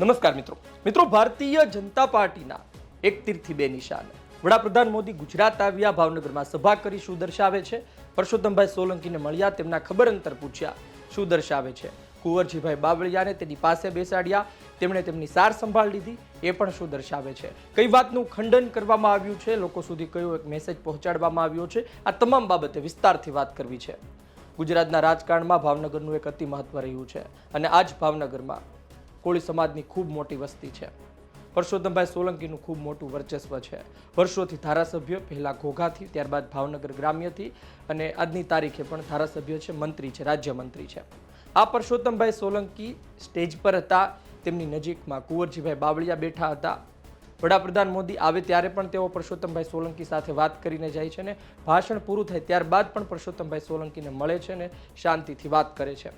નમસ્કાર મિત્રો. મિત્રો, ભારતીય જનતા પાર્ટીના એક તીરથી બે નિશાન. વડાપ્રધાન મોદી ગુજરાત આવ્યા, ભાવનગરમાં સભા કરી શું દર્શાવે છે? પરસોત્તમભાઈ સોલંકીને મળ્યા, તેમના ખબર અંતર પૂછ્યા, શું દર્શાવે છે? કુંવરજીભાઈ બાવળિયાને તેની પાસે બેસાડ્યા, તેમણે તેમની સાર સંભાળ લીધી, એ પણ શું દર્શાવે છે? કઈ વાતનું ખંડન કરવામાં આવ્યું છે? લોકો સુધી કયો એક મેસેજ પહોંચાડવામાં આવ્યો છે? આ તમામ બાબતે વિસ્તારથી વાત કરવી છે. ગુજરાતના રાજકારણમાં ભાવનગરનું એક અતિ મહત્વ રહ્યું છે. અને આજ ભાવનગરમાં કોળી સમાજની ખૂબ મોટી વસ્તી છે. પરસોત્તમભાઈ સોલંકીનું ખૂબ મોટું વર્ચસ્વ છે. વર્ષોથી ધારાસભ્ય, પહેલાં ઘોઘાથી, ત્યારબાદ ભાવનગર ગ્રામ્યથી અને આજની તારીખે પણ ધારાસભ્ય છે, મંત્રી છે, રાજ્યમંત્રી છે. આ પરસોત્તમભાઈ સોલંકી સ્ટેજ પર હતા. તેમની નજીકમાં કુંવરજીભાઈ બાવળિયા બેઠા હતા. વડાપ્રધાન મોદી આવે ત્યારે પણ તેઓ પરસોત્તમભાઈ સોલંકી સાથે વાત કરીને જાય છે ને ભાષણ પૂરું થાય ત્યારબાદ પણ પરસોત્તમભાઈ સોલંકીને મળે છે ને શાંતિથી વાત કરે છે.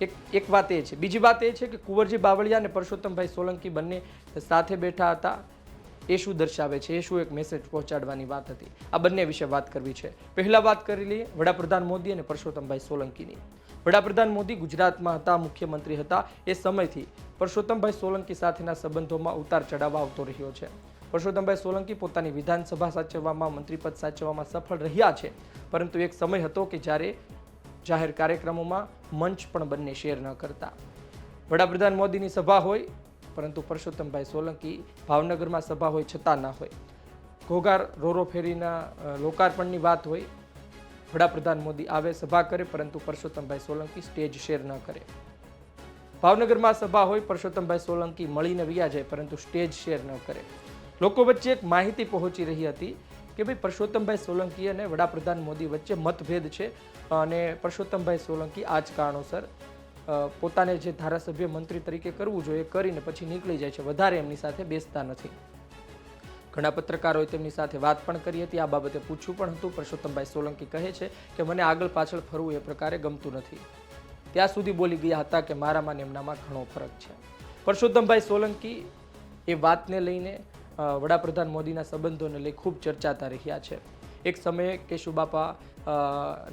એક એક વાત એ છે. બીજી વાત એ છે કે કુંવરજી બાવળિયા અને પરસોત્તમભાઈ સોલંકી બંને સાથે બેઠા હતા. એ શું દર્શાવે છે? એ શું એક મેસેજ પહોંચાડવાની વાત હતી? આ બંને વિશે વાત કરવી છે. પહેલાં વાત કરી લઈએ વડાપ્રધાન મોદી અને પરસોત્તમભાઈ સોલંકીની. વડાપ્રધાન મોદી ગુજરાતમાં હતા, મુખ્યમંત્રી હતા. એ સમયથી પરસોત્તમભાઈ સોલંકી સાથેના સંબંધોમાં ઉતાર ચઢાવ આવતો રહ્યો છે. પરસોત્તમભાઈ સોલંકી પોતાની વિધાનસભા સાચવવામાં, મંત્રીપદ સાચવવામાં સફળ રહ્યા છે. પરંતુ એક સમય હતો કે જ્યારે જાહેર કાર્યક્રમોમાં મંચ પણ બંને શેર ન કરતા. વડાપ્રધાન મોદીની સભા હોય, પરંતુ પરસોત્તમભાઈ સોલંકી ભાવનગરમાં સભા હોય છતાં ના હોય. ઘોઘાર રોરો ફેરીના લોકાર્પણની વાત હોય, વડાપ્રધાન મોદી આવે સભા કરે, પરંતુ પરસોત્તમભાઈ સોલંકી સ્ટેજ શેર ન કરે. ભાવનગરમાં સભા હોય, પરસોત્તમભાઈ સોલંકી મળીને વ્યા જાય પરંતુ સ્ટેજ શેર ન કરે. લોકો વચ્ચે એક માહિતી પહોંચી રહી હતી કે ભાઈ પરસોત્તમભાઈ સોલંકી અને વડાપ્રધાન મોદી વચ્ચે મતભેદ છે અને પરસોત્તમભાઈ સોલંકી આ જ કારણોસર પોતાને જે ધારાસભ્ય મંત્રી તરીકે કરવું જોઈએ કરીને પછી નીકળી જાય છે. વધારે એમની સાથે બેસતા નથી. ઘણા પત્રકારોએ તેમની સાથે વાત પણ કરી હતી. આ બાબતે પૂછ્યું પણ હતું. પરસોત્તમભાઈ સોલંકી કહે છે કે મને આગળ પાછળ ફરવું એ પ્રકારે ગમતું નથી. ત્યાં સુધી બોલી ગયા હતા કે મારામાં ને એમનામાં ઘણો ફરક છે. પરસોત્તમભાઈ સોલંકી એ વાતને લઈને વડાપ્રધાન મોદીના સંબંધોને લઈ ખૂબ ચર્ચાતા રહ્યા છે. એક સમયે કેશુબાપા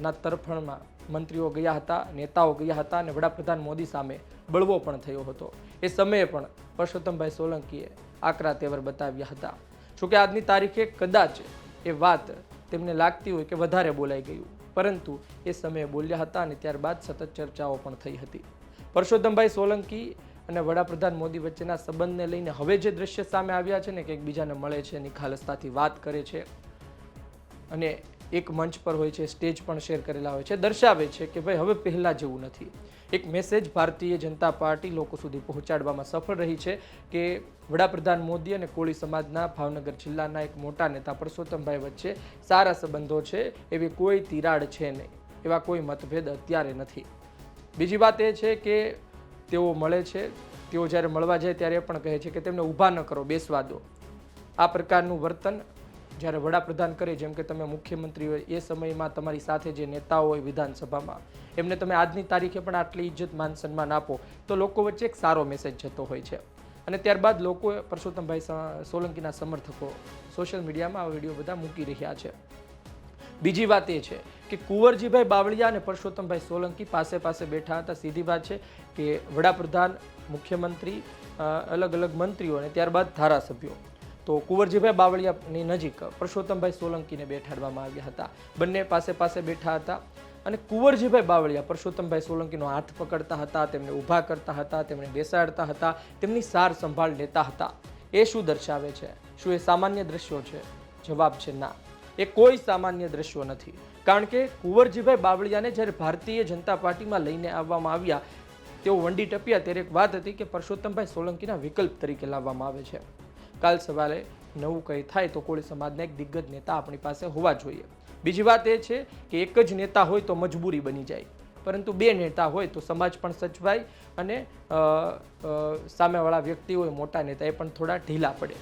ના તરફણમાં મંત્રીઓ ગયા હતા, નેતાઓ ગયા હતા અને વડાપ્રધાન મોદી સામે બળવો પણ થયો હતો. એ સમયે પણ પરસોત્તમભાઈ સોલંકીએ આકરા તેવર બતાવ્યા હતા. જોકે આજની તારીખે કદાચ એ વાત તેમને લાગતી હોય કે વધારે બોલાઈ ગયું. પરંતુ એ સમયે બોલ્યા હતા અને ત્યારબાદ સતત ચર્ચાઓ પણ થઈ હતી. પરસોત્તમભાઈ સોલંકી અને વડાપ્રધાન મોદી વચ્ચેના સંબંધને લઈને હવે જે દ્રશ્ય સામે આવ્યા છે ને કે એકબીજાને મળે છે નિખાલસતાથી વાત કરે છે અને એક મંચ પર હોય છે, સ્ટેજ પણ શેર કરેલા હોય છે, દર્શાવે છે કે ભાઈ હવે પહેલાં જેવું નથી. એક મેસેજ ભારતીય જનતા પાર્ટી લોકો સુધી પહોંચાડવામાં સફળ રહી છે કે વડાપ્રધાન મોદી અને કોળી સમાજના ભાવનગર જિલ્લાના એક મોટા નેતા પરસોત્તમભાઈ વચ્ચે સારા સંબંધો છે, એવી કોઈ તિરાડ છે નહીં, એવા કોઈ મતભેદ અત્યારે નથી. બીજી વાત એ છે કે તેઓ મળે છે, તેઓ જ્યારે મળવા જાય ત્યારે પણ કહે છે કે તેમને ઊભા ન કરો, બેસવા દો. આ પ્રકારનું વર્તન જ્યારે વડાપ્રધાન કરે, જેમ કે તમે મુખ્યમંત્રી હોય, એ સમયમાં તમારી સાથે જે નેતાઓ હોય વિધાનસભામાં, એમને તમે આજની તારીખે પણ આટલી ઇજ્જત, માન સન્માન આપો, તો લોકો વચ્ચે એક સારો મેસેજ જતો હોય છે. અને ત્યારબાદ લોકો પરસોત્તમભાઈ સોલંકીના સમર્થકો સોશિયલ મીડિયામાં આ વીડિયો બધા મૂકી રહ્યા છે. બીજી વાત એ છે કે કુંવરજીભાઈ બાવળિયા અને પરસોત્તમભાઈ સોલંકી પાસે પાસે બેઠા હતા. સીધી વાત છે કે વડાપ્રધાન, મુખ્યમંત્રી અલગ અલગ મંત્રીઓ અને ત્યારબાદ ધારાસભ્યો. તો કુંવરજીભાઈ બાવળિયાની નજીક પરસોત્તમભાઈ સોલંકીને બેઠાડવામાં આવ્યા હતા. બંને પાસે પાસે બેઠા હતા અને કુંવરજીભાઈ બાવળિયા પરસોત્તમભાઈ સોલંકીનો હાથ પકડતા હતા, તેમને ઊભા કરતા હતા, તેમને બેસાડતા હતા, તેમની સાર સંભાળ લેતા હતા. એ શું દર્શાવે છે? શું એ સામાન્ય દ્રશ્યો છે? જવાબ છે ના. એ કોઈ સામાન્ય દ્રશ્યો નથી. કારણ કે કુંવરજીભાઈ બાવળિયાને જ્યારે ભારતીય જનતા પાર્ટીમાં લઈને આવવામાં આવ્યા, તેઓ વંડી ટપ્યા, ત્યારે એક વાત હતી કે પરસોત્તમભાઈ સોલંકીના વિકલ્પ તરીકે લાવવામાં આવે છે. કાલ સવારે નવું કંઈ થાય તો કોળી સમાજના એક દિગ્ગજ નેતા આપણી પાસે હોવા જોઈએ. બીજી વાત એ છે કે એક જ નેતા હોય તો મજબૂરી બની જાય. પરંતુ બે નેતા હોય તો સમાજ પણ સચવાય અને સામેવાળા વ્યક્તિ હોય મોટા નેતા એ પણ થોડા ઢીલા પડે.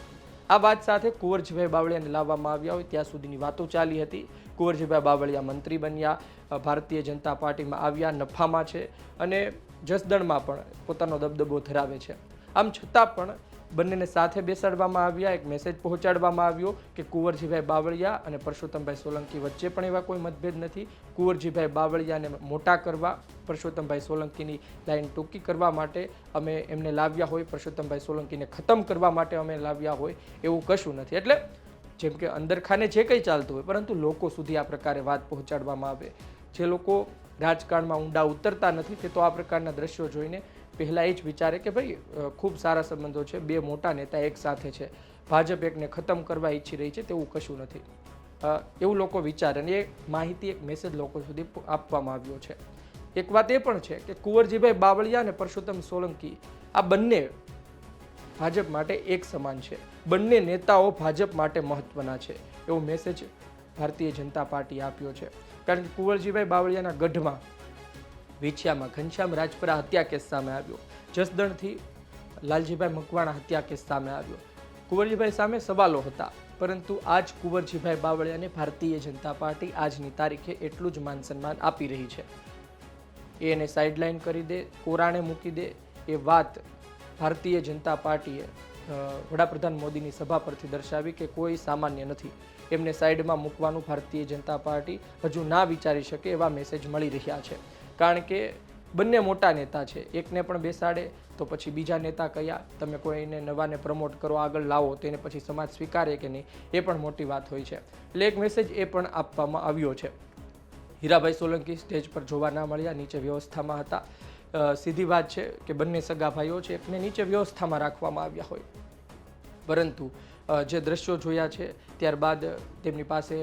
આ વાત સાથે કુંવરજીભાઈ બાવળિયાને લાવવામાં આવ્યા હોય, ત્યાં સુધીની વાતો ચાલી હતી. કુંવરજીભાઈ બાવળિયા મંત્રી બન્યા ભારતીય જનતા પાર્ટીમાં આવ્યા, નફામાં છે અને જસદણમાં પણ પોતાનો દબદબો ધરાવે છે. આમ છતાં પણ બંનેને સાથે બેસાડવામાં આવ્યા. એક મેસેજ પહોંચાડવામાં આવ્યો કે કુંવરજીભાઈ બાવળિયા અને પરસોત્તમભાઈ સોલંકી વચ્ચે પણ એવા કોઈ મતભેદ નથી. કુંવરજીભાઈ બાવળિયાને મોટા કરવા, પરસોત્તમભાઈ સોલંકીની લાઈન ટૂંકી કરવા માટે અમે એમને લાવ્યા હોય. પરસોત્તમભાઈ સોલંકીને ખતમ કરવા માટે અમે લાવ્યા હોય એવું કશું નથી. એટલે જેમ કે અંદરખાને જે કંઈ ચાલતું હોય, પરંતુ લોકો સુધી આ પ્રકારે વાત પહોંચાડવામાં આવે. જે લોકો રાજકારણમાં ઊંડા ઉતરતા નથી, તે તો આ પ્રકારના દ્રશ્યો જોઈને પહેલાં એ જ વિચારે કે ભાઈ ખૂબ સારા સંબંધો છે, બે મોટા નેતા એક સાથે છે. ભાજપ એકને ખતમ કરવા ઈચ્છી રહી છે તેવું કશું નથી. એવું લોકો વિચારે અને એ માહિતી એક મેસેજ લોકો સુધી આપવામાં આવ્યો છે. એક વાત એ પણ છે કે કુંવરજીભાઈ બાવળિયા અને પરસોત્તમ સોલંકી આ બંને ભાજપ માટે એક સમાન છે. બંને નેતાઓ ભાજપ માટે મહત્વના છે એવો મેસેજ ભારતીય જનતા પાર્ટીએ આપ્યો છે. કારણ કે કુંવરજીભાઈ બાવળિયાના ગઢમાં વિછિયામાં ઘનશ્યામ રાજપરા હત્યા કેસ સામે આવ્યો. જસદણથી લાલજીભાઈ મકવાણા હત્યા કેસ સામે આવ્યો. કુંવરજીભાઈ સામે સવાલો હતા, પરંતુ આજ કુંવરજીભાઈ બાવળિયાને ભારતીય જનતા પાર્ટી આજની તારીખે એટલું જ માન સન્માન આપી રહી છે. એ એને સાઇડલાઇન કરી દે, કોરાણે મૂકી દે, એ વાત ભારતીય જનતા પાર્ટીએ વડાપ્રધાન મોદીની સભા પરથી દર્શાવી કે કોઈ સામાન્ય નથી. એમને સાઈડમાં મૂકવાનું ભારતીય જનતા પાર્ટી હજુ ના વિચારી શકે એવા મેસેજ મળી રહ્યા છે. કારણ કે બંને મોટા નેતા છે. એકને પણ બેસાડે તો પછી બીજા નેતા કયા? તમે કોઈને નવાને પ્રમોટ કરો, આગળ લાવો તેને પછી સમાજ સ્વીકારે કે નહીં? એ પણ મોટી વાત હોય છે. એટલે એક મેસેજ એ પણ આપવામાં આવ્યો છે. હીરાભાઈ સોલંકી સ્ટેજ પર જોવા ના મળ્યા, નીચે વ્યવસ્થામાં હતા. સીધી વાત છે કે બંને સગા ભાઈઓ છે, એકને નીચે વ્યવસ્થામાં રાખવામાં આવ્યા હોય. પરંતુ જે દ્રશ્યો જોયા છે, ત્યારબાદ તેમની પાસે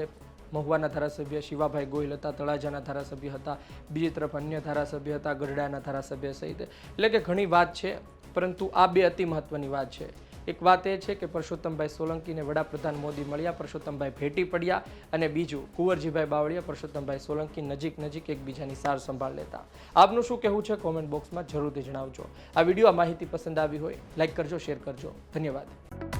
મહુવાના ધારાસભ્ય શિવાભાઈ ગોહિલ હતા, તળાજાના ધારાસભ્ય હતા, બીજી તરફ અન્ય ધારાસભ્ય હતા ગઢડાના ધારાસભ્ય સહિત. એટલે કે ઘણી વાત છે, પરંતુ આ બે અતિ મહત્વની વાત છે. એક વાત એ છે કે પરસોત્તમભાઈ સોલંકીને વડાપ્રધાન મોદી મળ્યા, પરસોત્તમભાઈ ભેટી પડ્યા અને બીજું કુંવરજીભાઈ બાવળિયા પરસોત્તમભાઈ સોલંકી નજીક નજીક એકબીજાની સાર સંભાળ લેતા. આપનું શું કહેવું છે? કોમેન્ટ બોક્સમાં જરૂરથી જણાવજો. આ વીડિયો માહિતી પસંદ આવી હોય લાઇક કરજો, શેર કરજો. ધન્યવાદ.